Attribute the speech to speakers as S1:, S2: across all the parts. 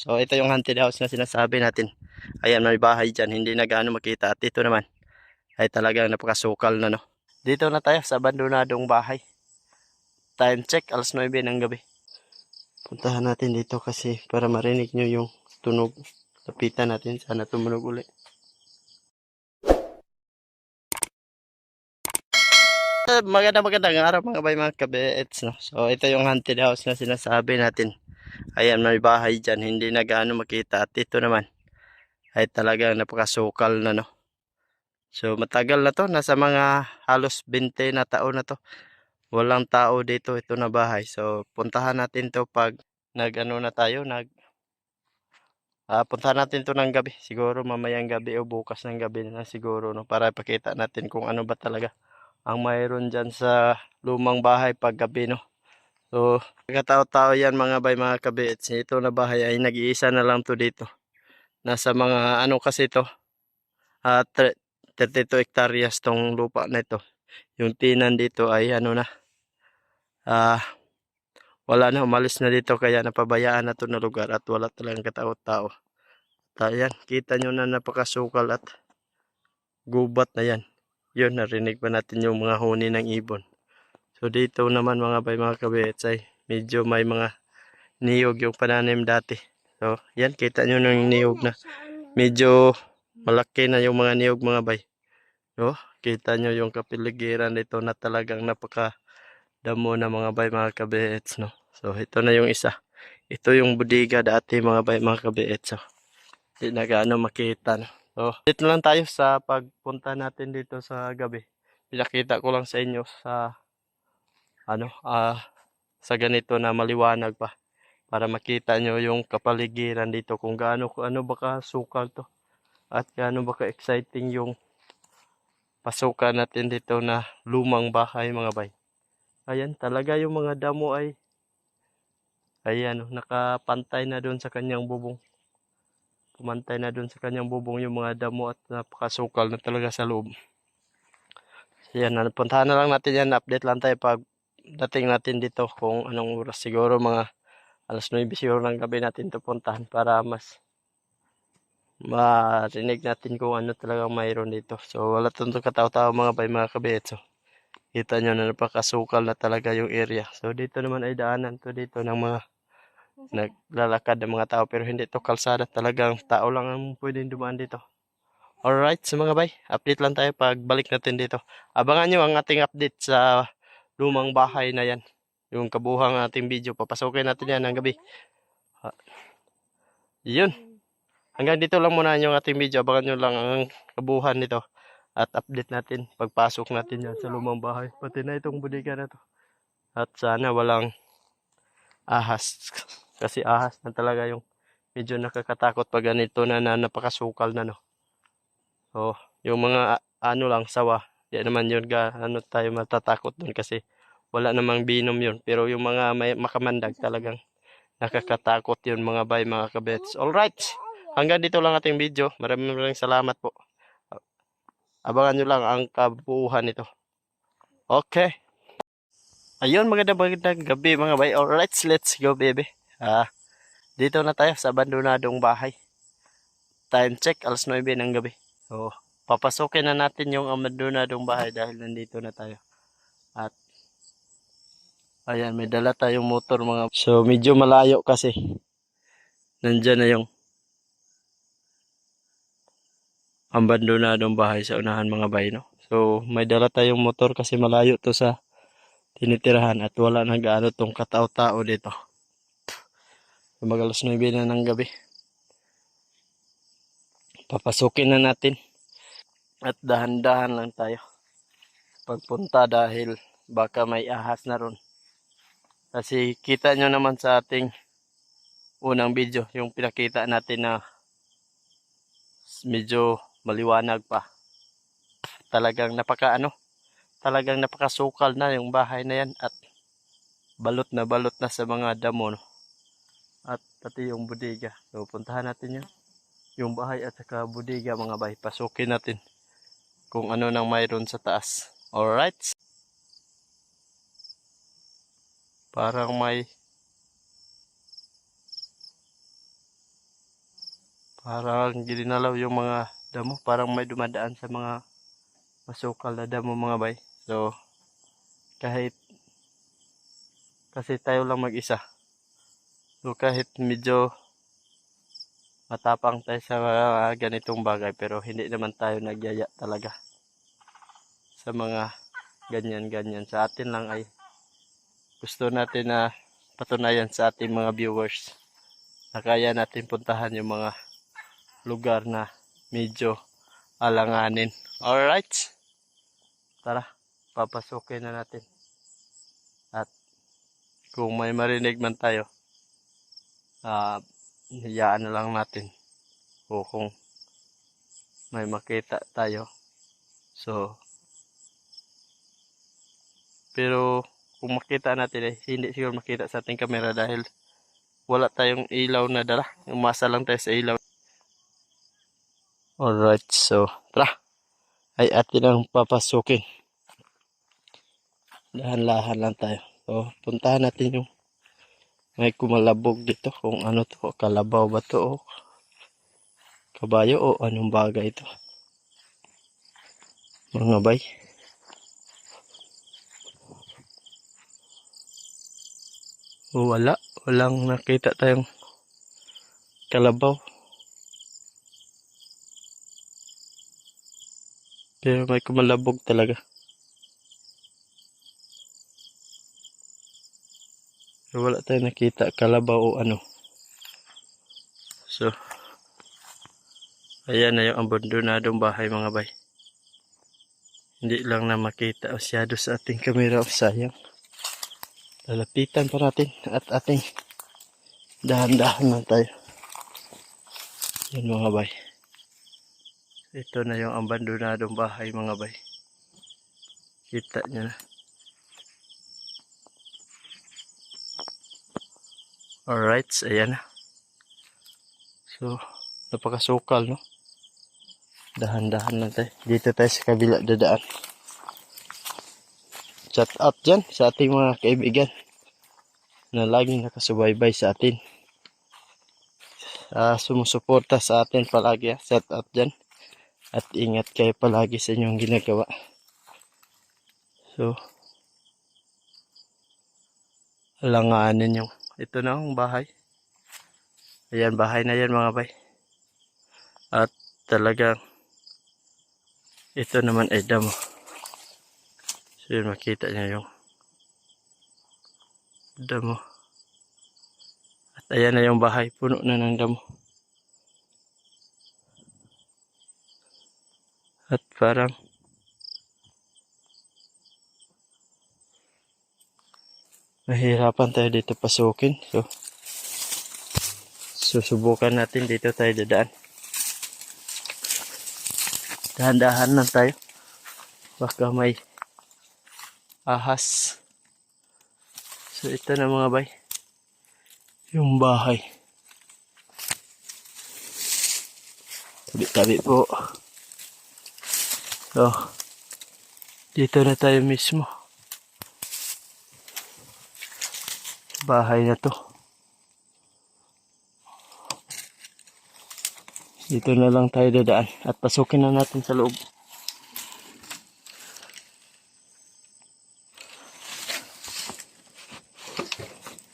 S1: So ito yung haunted house na sinasabi natin. Ayan, may bahay dyan. Hindi na gaano makita. At ito naman ay talagang napakasukal na no. Dito na tayo sa abandonadong bahay. Time check, alas 9 ng gabi. Puntahan natin dito kasi para marinig nyo yung tunog. Lapitan natin. Sana tumunog uli. Eh, Maganda magandang araw mga bay mga kabets no. So ito yung haunted house na sinasabi natin. Ayan may bahay dyan hindi na gaano makita at ito naman ay talagang napakasukal na no. So matagal na to nasa mga halos 20 na taon na to. Walang tao dito ito na bahay. So puntahan natin to pag nag ano na tayo nag Ah, puntahan natin to ng gabi. Siguro mamayang gabi o bukas ng gabi na siguro no para ipakita natin kung ano ba talaga ang mayroon dyan sa lumang bahay pag gabi, no? So, katao-tao yan mga bay, mga kabits. Ito na bahay ay nag-iisa na lang to dito. Nasa mga, ano kasi to, ah 32 hectares tong lupa na ito. Yung tinan dito ay ano na, ah, wala na, umalis na dito kaya napabayaan na to na lugar at wala talagang katao-tao. At ayan, kita nyo na napakasukal at gubat na yan yun narinig pa natin yung mga huni ng ibon so dito naman mga bay mga kabets ay medyo may mga niyog yung pananim dati. So yan kita nyo ng niyog na. Medyo malaki na yung mga niyog mga bay. So kita nyo yung kapiligiran dito na talagang napaka damo na mga bay mga kabets no. So ito na yung isa. Ito yung budiga dati mga bay mga kabets so hindi na gaano makita no. So, dito lang tayo sa pagpunta natin dito sa gabi. Pinakita ko lang sa inyo sa ano, ah sa ganito na maliwanag pa para makita nyo yung kapaligiran dito kung gaano ano baka sukal to at gaano baka exciting yung pasukan natin dito na lumang bahay mga bay. Ayan, talaga yung mga damo ay ayan, oh, nakapantay na doon sa kanyang bubong pumantay na dun sa kanyang bubong yung mga damo at napakasukal na talaga sa loob. Yan, napuntahan na lang natin yan, update lang tayo pag dating natin dito kung anong oras siguro mga alas 9 siguro ng gabi natin ito puntahan para mas marinig natin kung ano talaga mayroon dito. So wala itong katao-tao mga bay mga kabit. Kita nyo na napakasukal na talaga yung area. So dito naman ay daanan to dito ng mga naglalakad ng mga tao pero hindi to kalsada talagang tao lang ang pwedeng dumaan dito alright so mga bay update lang tayo pag balik natin dito abangan nyo ang ating update sa lumang bahay na yan. Yung kabuhang ating video. Papasokin natin yan ng gabi. Ah, yun. Hanggang dito lang muna yung ating video. Abangan nyo lang ang kabuhan nito. At update natin. Pagpasok natin yan sa lumang bahay. Pati na itong budiga na to. At sana walang ahas. Kasi ahas na talaga yung medyo nakakatakot pag ganito na, na napakasukal na no. So, yung mga ano lang sawa, di naman yun ga ano tayo matatakot dun kasi wala namang binom yun. Pero yung mga may makamandag talagang nakakatakot yun mga bay, mga kabets. Alright, hanggang dito lang ating video. Maraming maraming salamat po. Abangan nyo lang ang kabuuhan nito. Okay. Ayun, magandang magandang gabi mga bay. Alright, let's go baby. Ah, dito na tayo sa abandonadong bahay. Time check, alas 9 ng gabi. So, papasukin na natin yung abandonadong bahay dahil nandito na tayo. At, ayan, may dala tayong motor mga. So, medyo malayo kasi. Nandyan na yung abandonadong bahay sa unahan mga bay, no? So, may dala tayong motor kasi malayo to sa tinitirahan at wala na gaano tong katao-tao dito. Mag alas 9 na ng gabi. Papasukin na natin. At dahan-dahan lang tayo. Pagpunta dahil baka may ahas na ron. Kasi kita nyo naman sa ating unang video, yung pinakita natin na medyo maliwanag pa. Talagang napaka ano, talagang napakasukal na yung bahay na yan at balot na balot na sa mga damo. No? at pati yung bodega. So, puntahan natin yun. Yung bahay at saka bodega mga bay. Pasukin natin kung ano nang mayroon sa taas. Alright? Parang may Parang ginalaw yung mga damo. Parang may dumadaan sa mga masukal na damo mga bay. So, kahit kasi tayo lang mag-isa. So, kahit medyo matapang tayo sa mga ganitong bagay pero hindi naman tayo nagyaya talaga sa mga ganyan-ganyan. Sa atin lang ay gusto natin na patunayan sa ating mga viewers na kaya natin puntahan yung mga lugar na medyo alanganin. Alright. Tara, papasukin na natin. At kung may marinig man tayo, ah, hiyaan na lang natin. O kung may makita tayo. So, pero kung makita natin eh, hindi siguro makita sa ating camera dahil wala tayong ilaw na dala. Umasa lang tayo sa ilaw. Alright, so tara. Ay atin ang papasukin. Dahan-lahan lang tayo. So, puntahan natin yung may kumalabog dito kung ano to, kalabaw ba to o kabayo o anong bagay ito. Mga bay. O wala, walang nakita tayong kalabaw. Pero may kumalabog talaga. Wala tayong nakita kalabaw o ano. So, ayan na yung abandonadong bahay mga bay. Hindi lang na makita masyado sa ating kamera. Oh, sayang. Lalapitan pa natin at ating dahan-dahan lang tayo. Yan mga bay. Ito na yung abandonadong bahay mga bay. Kita nyo na. Alright, ayan. So, napakasukal, no? Dahan-dahan lang tayo. Dito tayo sa kabila dadaan. Shout out dyan sa ating mga kaibigan na laging nakasubaybay sa atin. Ah, sumusuporta sa atin palagi. ah. Shout out dyan. At ingat kayo palagi sa inyong ginagawa. So, alanganin yung ito na ang bahay. Ayan, bahay na yan mga bay. At talagang ito naman ay damo. So yun, makita niyo yung damo. At ayan na yung bahay, puno na ng damo. At parang Mahirapan tayo dito pasukin. So, susubukan natin dito tayo dadaan. Dahan-dahan lang tayo. Baka may ahas. So, ito na mga bay. Yung bahay. Tabi-tabi po. So, dito na tayo mismo. Bahay na to. Dito na lang tayo dadaan at pasukin na natin sa loob.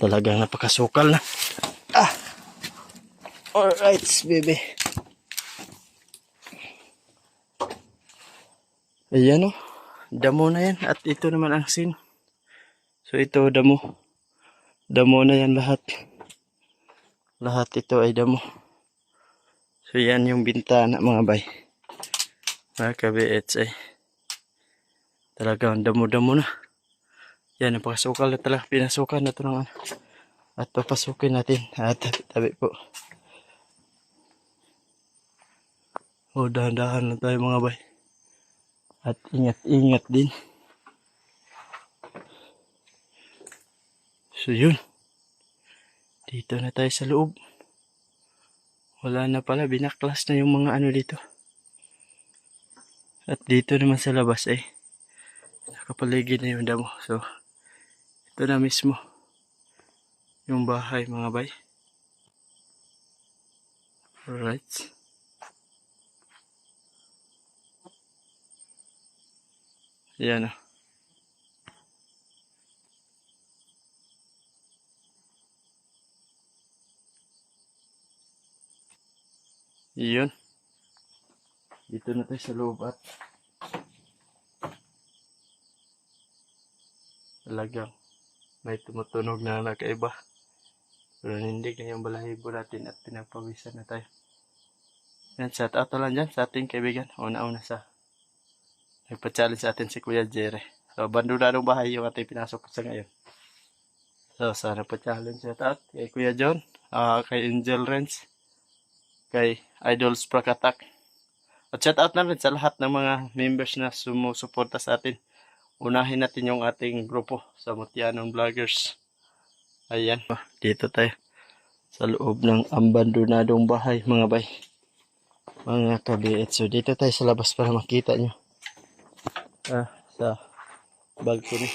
S1: Talagang napakasukal na. Ah! Alright, baby. Ayan o. Damo na yan. At ito naman ang scene. So ito, damo. Damo na yan lahat. Lahat ito ay damo. So yan yung bintana mga bay. Mga kabiets ay talagang damo-damo na. Yan, napakasukal na talaga. Pinasukan na ito ano. At papasukin natin. At tabi po. O dahan-dahan na tayo mga bay. At ingat-ingat din. So yun. Dito na tayo sa loob. Wala na pala, binaklas na yung mga ano dito. At dito naman sa labas eh. Nakapaligid na yung damo. So, ito na mismo. Yung bahay mga bay. Alright. Yan o. Yun. Dito na tayo sa loob at talagang may tumutunog na nakaiba. Pero hindi na yung balahibo natin at pinapawisan na tayo. Yan, shout out lang dyan sa ating kaibigan. Una-una sa nagpa-challenge sa atin si Kuya Jerry. So, bandunadong bahay yung ating pinasok sa ngayon. So, sana pa-challenge shout out kay Kuya John, ah, kay Angel Renz, kay Idols Prakatak. At shout out na rin sa lahat ng mga members na sumusuporta sa atin. Unahin natin yung ating grupo sa Mutianong Vloggers. Ayan. Dito tayo. Sa loob ng abandonadong bahay, mga bay. Mga kabiit. So, dito tayo sa labas para makita nyo. Ah, sa balcony.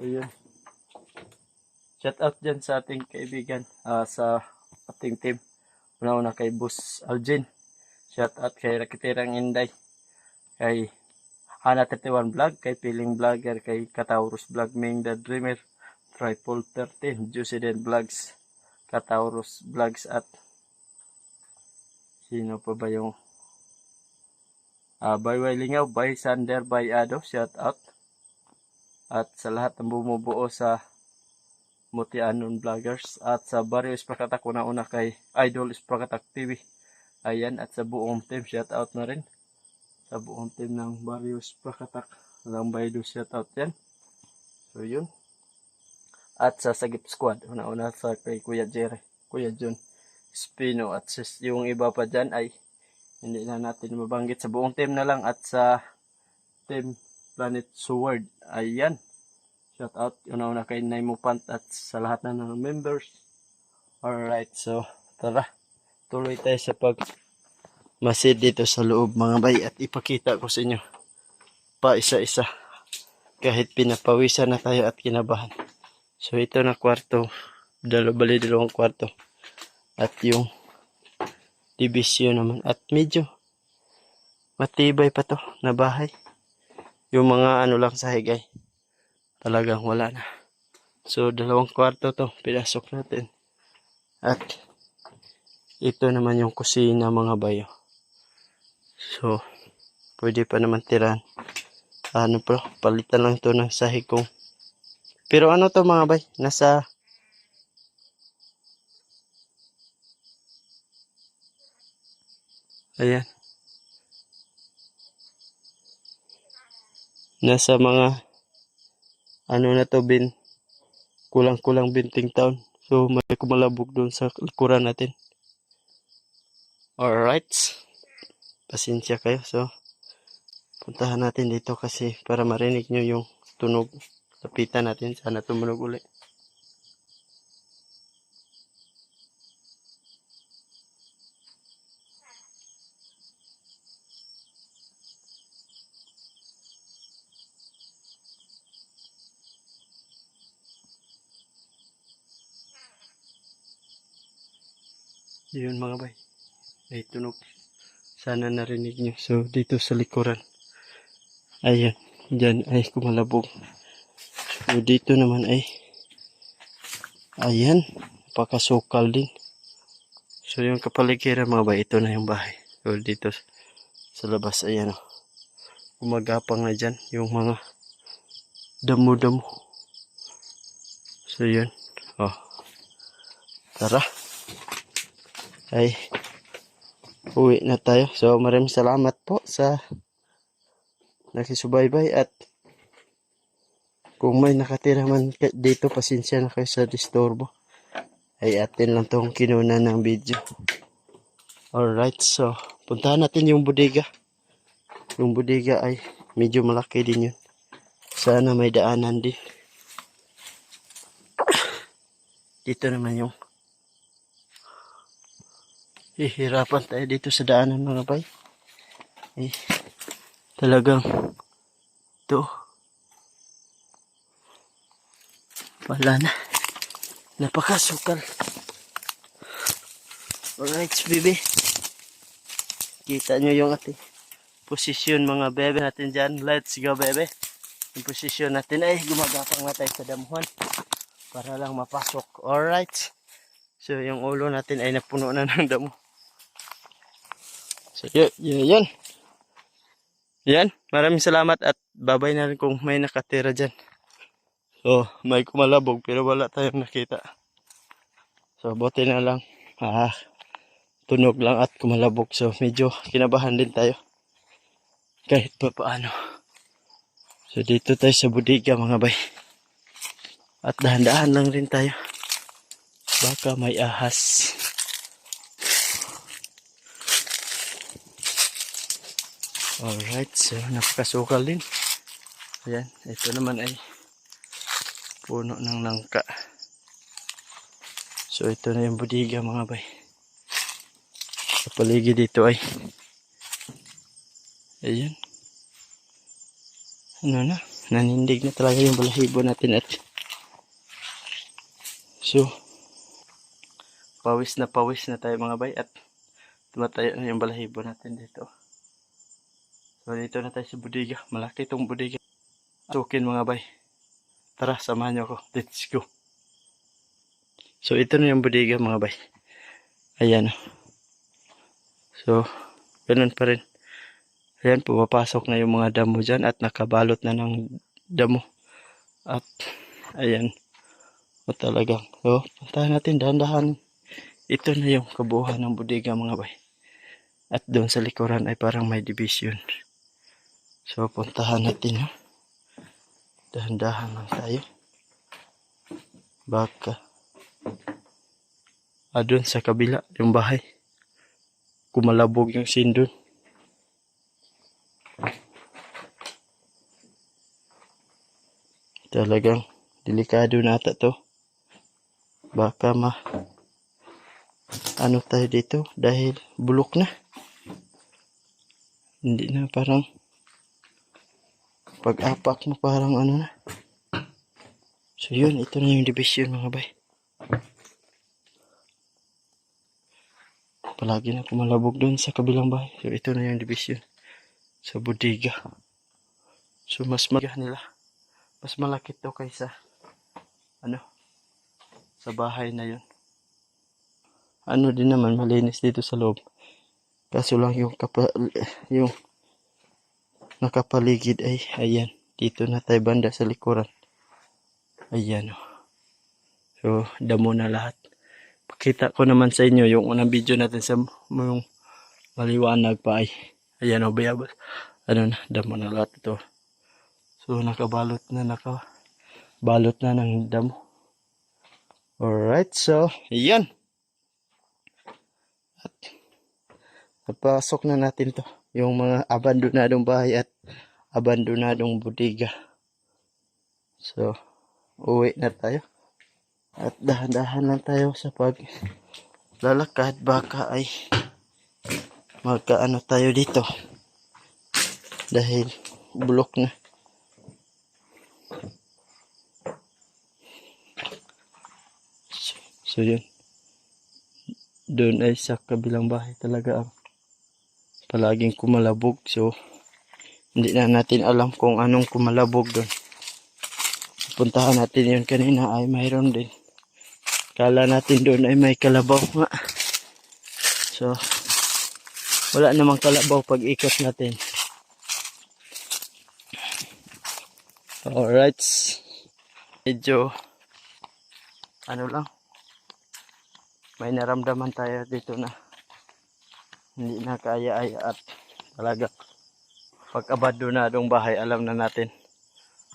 S1: Ayan. Shout out dyan sa ating kaibigan. ah, sa ating team. Una-una kay Boss Algin. Shout out kay Rakitirang Inday. Kay Hana 31 Vlog, kay Piling Vlogger, kay Kataurus Vlog, Ming the Dreamer, Tripod 13, Juiciden Vlogs, Kataurus Vlogs at sino pa ba yung ah by Lingaw, by Sander, by Ado, shout out. At sa lahat ng bumubuo sa Mutianon Vloggers at sa Barrio Isprakatak una-una kay Idol Isprakatak TV. Ayan, at sa buong team, shout out na rin sa buong team ng Barrios Prakatak. Walang baydo shout out yan. So yun. At sa Sagip Squad, una-una sa kay Kuya Jerry, Kuya John Spino at yung iba pa dyan ay hindi na natin mabanggit sa buong team na lang at sa team Planet Sword. Ayan. Shout out una-una kay Naimo Pant at sa lahat na ng members. Alright, so tara. Tuloy tayo sa pag masid dito sa loob mga bay at ipakita ko sa inyo. Pa isa-isa. Kahit pinapawisan na tayo at kinabahan. So ito na kwarto. Dalawa bali dalawang kwarto. At yung division naman. At medyo matibay pa to na bahay. Yung mga ano lang sa higay talagang wala na so dalawang kwarto to pinasok natin at ito naman yung kusina mga bayo So, pwede pa naman tiran. Ano bro, palitan lang to ng sahig kong. Pero ano to mga bay? Nasa... Ayan. Nasa mga... Ano na to bin? Kulang-kulang binting taon. So, may kumalabog doon sa likuran natin. Alright pasensya kayo. So, puntahan natin dito kasi para marinig nyo yung tunog. Lapitan natin. Sana tumunog uli. Yun mga bay. May tunog. Sana narinig nyo. So, dito sa likuran. Ayan. Diyan ay kumalabog. So, dito naman ay ayan. Napakasukal din. So, yung kapaligiran mga ba, ito na yung bahay. So, dito sa labas, ayan o. Gumagapang na dyan yung mga damo-damo. So, yun. Oh. Tara. Ay, uwi na tayo. So maraming salamat po sa nakisubaybay at kung may nakatira man dito, pasensya na kayo sa disturbo. Ay atin lang tong kinuna ng video. Alright, so puntahan natin yung bodega. Yung bodega ay medyo malaki din yun. Sana may daanan din. Dito naman yung hihirapan tayo dito sa daanan mga bay. Eh, talagang to wala na napakasukal Alright, baby. Kita nyo yung ating posisyon mga bebe natin dyan. Let's go, bebe. Yung posisyon natin ay gumagapang na tayo sa damuhan para lang mapasok. Alright. So, yung ulo natin ay napuno na ng damo. Yun, yun, yun. Yan. Maraming salamat at babay na rin kung may nakatira dyan. So, may kumalabog pero wala tayong nakita. So, buti na lang. Ah, tunog lang at kumalabog. So, medyo kinabahan din tayo. Kahit pa paano. So, dito tayo sa budiga mga bay. At dahan-dahan lang rin tayo. Baka may ahas. Alright, so napakasukal din. Ayan, ito naman ay puno ng langka. So ito na yung budiga mga bay. Sa paligid dito ay Ayan. Ano na? Nanindig na talaga yung balahibo natin at So pawis na pawis na tayo mga bay at tumatayo na yung balahibo natin dito. So dito na tayo sa budiga. Malaki itong budiga. Tukin mga bay. Tara, samahan niyo ako. Let's go. So, ito na yung bodega mga bay. Ayan. So, ganun pa rin. Ayan, pumapasok na yung mga damo dyan at nakabalot na ng damo. At, ayan. O talagang. So, puntahan natin dahan-dahan. Ito na yung kabuuan ng bodega mga bay. At doon sa likuran ay parang may division. So, puntahan natin. Ha? Dahan-dahan lang tayo. Baka. Ah, doon sa kabila, yung bahay. Kumalabog yung scene doon. Talagang delikado na ata to. Baka ma ano tayo dito dahil bulok na. Hindi na parang pag-apak mo parang ano na. So yun, ito na yung division mga bay. Palagi na kumalabog doon sa kabilang bahay. So ito na yung division. Sa bodega. So mas magah nila. Mas malaki to kaysa ano sa bahay na yun. Ano din naman malinis dito sa loob. Kaso lang yung kapa, yung nakapaligid ay ayan. Dito na tayo banda sa likuran. Ayan o. So, damo na lahat. Pakita ko naman sa inyo yung unang video natin sa yung maliwanag pa ay. Ayan o, bayabas. Ano na, damo na lahat ito. So, nakabalot na, nakabalot na ng damo. Alright, so, ayan. At, napasok na natin to. Yung mga abandonadong bahay at abandonadong bodega. So, uwi na tayo. At dahan-dahan lang tayo sa pag lalakad baka ay magkaano tayo dito. Dahil bulok na. So, so yun. Doon ay sa kabilang bahay talaga ang palaging kumalabog. So, hindi na natin alam kung anong kumalabog doon puntahan natin yun kanina ay mayroon din. Kala natin doon ay may kalabaw nga. So, wala namang kalabaw pag ikot natin. Alright. Medyo, ano lang, may naramdaman tayo dito na hindi na kaya ay at talaga pag abandonadong bahay alam na natin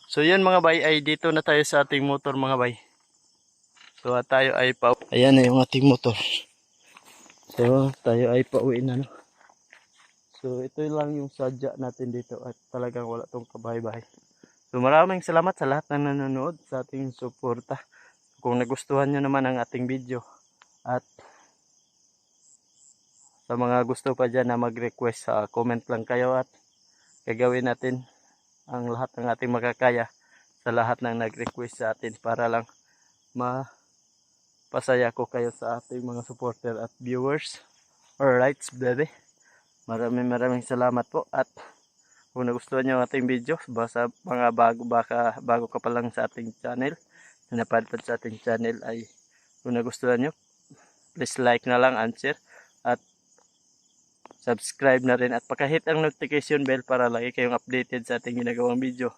S1: So yun mga bay, ay dito na tayo sa ating motor mga bay. So tayo ay pa Ayan na yung ating motor. So tayo ay pauwi na no. So ito lang yung sadya natin dito at talagang wala tong kabahay-bahay. So maraming salamat sa lahat na nanonood sa ating suporta. Kung nagustuhan nyo naman ang ating video at sa mga gusto pa dyan na mag-request sa comment lang kayo at gagawin natin ang lahat ng ating makakaya sa lahat ng nag-request sa atin para lang ma pasaya ko kayo sa ating mga supporter at viewers. Alright, baby. Maraming maraming salamat po at kung nagustuhan nyo ang ating video, basta mga bago, baka, bago ka pa lang sa ating channel, na napadpad sa ating channel ay kung nagustuhan nyo, please like na lang and share at subscribe na rin at pakahit ang notification bell para lagi kayong updated sa ating ginagawang video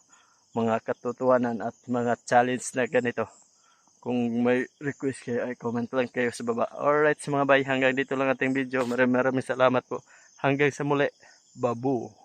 S1: mga katotohanan at mga challenge na ganito. Kung may request kayo ay comment lang kayo sa baba. Alright mga bay hanggang dito lang ating video. Maraming maraming salamat po. Hanggang sa muli. Babu